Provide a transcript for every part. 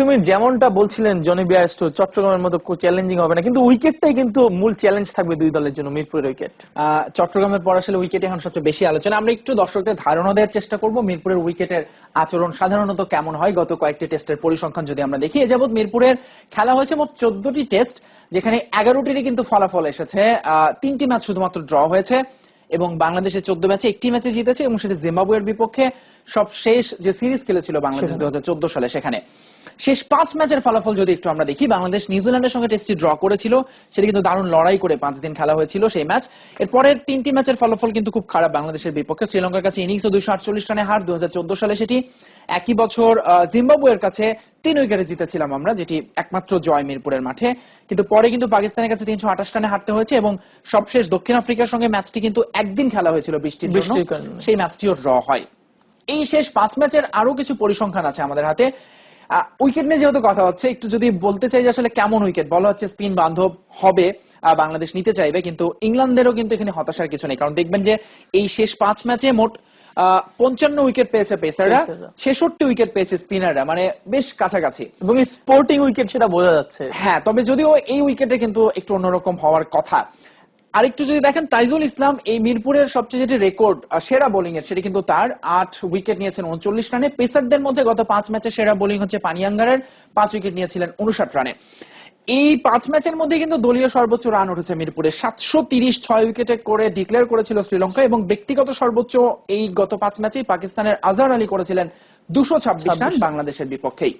তুমি যেমনটা বলছিলেন জনি বিয়াস্টো চট্টগ্রামের মতো চ্যালেঞ্জিং হবে না, কিন্তু উইকেটটাই কিন্তু মূল চ্যালেঞ্জ থাকবে দুই দলের জন্য মিরপুরের উইকেট। চট্টগ্রামের পর আসলে উইকেট এখন সবচেয়ে বেশি আলোচনা। আমরা একটু দর্শকদের ধারণা দেওয়ার চেষ্টা করব, মিরপুরের উইকেটের আচরণ সাধারণত কেমন হয় গত কয়েকটি টেস্টের পরিসংখ্যান যদি আমরা দেখি যাবৎ মিরপুরের খেলা হয়েছে মোট চোদ্দটি টেস্ট, যেখানে এগারোটিরই কিন্তু ফলাফল এসেছে। তিনটি ম্যাচ শুধুমাত্র ড্র হয়েছে এবং বাংলাদেশের চোদ্দ ম্যাচে একটি ম্যাচে জিতেছে এবং সেটা জিম্বাবুয়ের বিপক্ষে। সব শেষ যে সিরিজ খেলেছিল বাংলাদেশ দু হাজার চোদ্দ সালে সেখানে। শেষ পাঁচ ম্যাচের ফলাফল যদি একটু আমরা দেখি বাংলাদেশ নিউজিল্যান্ডের সঙ্গে টেস্টটি ড্র করেছিল সেটি কিন্তু দারুণ লড়াই করে পাঁচ দিন খেলা হয়েছিল সেই ম্যাচ। এর পরের তিনটি ম্যাচের ফলাফল কিন্তু খুব খারাপ বাংলাদেশের বিপক্ষে। শ্রীলঙ্কার কাছে ইনিংস দুইশো আটচল্লিশ রানে হার দু হাজার চোদ্দ সালে সেটি। একই বছর আহ, জিম্বাবুয়ের কাছে তিন উইকেটে জিতেছিলাম আমরা যেটি একমাত্র জয় মিরপুরের মাঠে। কিন্তু পরে কিন্তু পাকিস্তানের কাছে তিনশো আঠাশ রানে হারতে হয়েছে এবং সবশেষ দক্ষিণ আফ্রিকার সঙ্গে ম্যাচটি কিন্তু একদিন খেলা হয়েছিল বৃষ্টির জন্য। সেই ম্যাচটিও ড্র হয়। এই শেষ পাঁচ ম্যাচের আরও কিছু পরিসংখ্যান আছে আমাদের হাতে। উইকেট নিয়ে যেহেতু কথা হচ্ছে একটু যদি বলতে চাই যে আসলে কেমন উইকেট বলা হচ্ছে স্পিন বান্ধব হবে বাংলাদেশ নিতে চাইবে কিন্তু ইংল্যান্ডেরও কিন্তু এখানে হতাশার কিছু নেই। কারণ দেখবেন যে এই শেষ পাঁচ ম্যাচে মোট আহ, পঞ্চান্ন উইকেট পেয়েছে পেসাররা পেসাররা। ছেষট্টি উইকেট পেয়েছে স্পিনাররা মানে বেশ কাছাকাছি। এবং স্পোর্টিং উইকেট সেটা বোঝা যাচ্ছে। হ্যাঁ তবে যদিও এই উইকেটে কিন্তু একটু অন্যরকম হওয়ার কথা। আরেকটু যদি দেখেন তাইজুল ইসলাম এই মিরপুরের সবচেয়ে যেটি রেকর্ড সেরা বোলিং এর সেটি কিন্তু তার আট উইকেট নিয়েছেন উনচল্লিশ রানে। পেসারদের মধ্যে গত পাঁচ ম্যাচে সেরা বোলিং হচ্ছে পানিয়াঙ্গারের পাঁচ উইকেট নিয়েছিলেন উনষাট রানে। এই পাঁচ ম্যাচের মধ্যে কিন্তু দলীয় সর্বোচ্চ রান উঠেছে মিরপুরে। সাতশো তিরিশ ছয় উইকেটে করে ডিক্লেয়ার করেছিল শ্রীলঙ্কা এবং ব্যক্তিগত সর্বোচ্চ এই গত পাঁচ ম্যাচেই পাকিস্তানের আজহার আলী করেছিলেন দুশো ছাব্বিশ রান বাংলাদেশের বিপক্ষেই।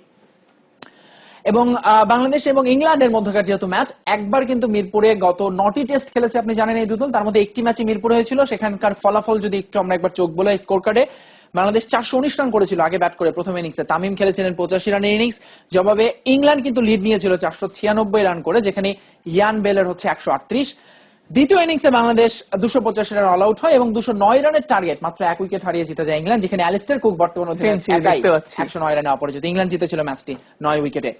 এবং বাংলাদেশ এবং ইংল্যান্ডের মধ্যকার যেহেতু ম্যাচ, একবার কিন্তু মিরপুরে গত নটি টেস্ট খেলেছে আপনি জানেন এই দুদল। তার মধ্যে একটি ম্যাচই মিরপুরে হয়েছিল। সেখানকার ফলাফল যদি একটু আমরা একবার চোখ বলে স্কোর কার্ডে বাংলাদেশ চারশো উনিশ রান করেছিল আগে ব্যাট করে প্রথম ইনিংসে তামিম খেলেছিলেন পঁচাশি রানের ইনিংস জবাবে ইংল্যান্ড কিন্তু লিড নিয়েছিল চারশো ছিয়ানব্বই রান করে, যেখানে ইয়ান বেলের হচ্ছে একশো আটত্রিশ। দ্বিতীয় ইনিংসে বাংলাদেশ দুশো পঁচাশি রান অল আউট হয় এবং দুশো নয় রানের টার্গেট মাত্র এক উইকেট হারিয়ে জিতে যায় ইংল্যান্ড যেখানে অ্যালিস্টার কুক বর্তমান। একশো নয় রানে অপরাজিত। ইংল্যান্ড জিতেছিল ম্যাচটি নয় উইকেটে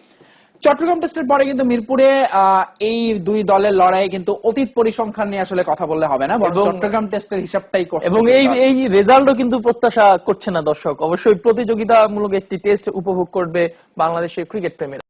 চট্টগ্রাম টেস্টের পরে কিন্তু মিরপুরে আহ, এই দুই দলের লড়াইয়ে কিন্তু অতীত পরিসংখ্যান নিয়ে আসলে কথা বললে হবে না বরং চট্টগ্রাম টেস্টের হিসাবটাই কষ্ট এবং এই এই রেজাল্টও কিন্তু প্রত্যাশা করছে না দর্শক। অবশ্যই প্রতিযোগিতামূলক একটি টেস্ট উপভোগ করবে বাংলাদেশের ক্রিকেট প্রেমীরা।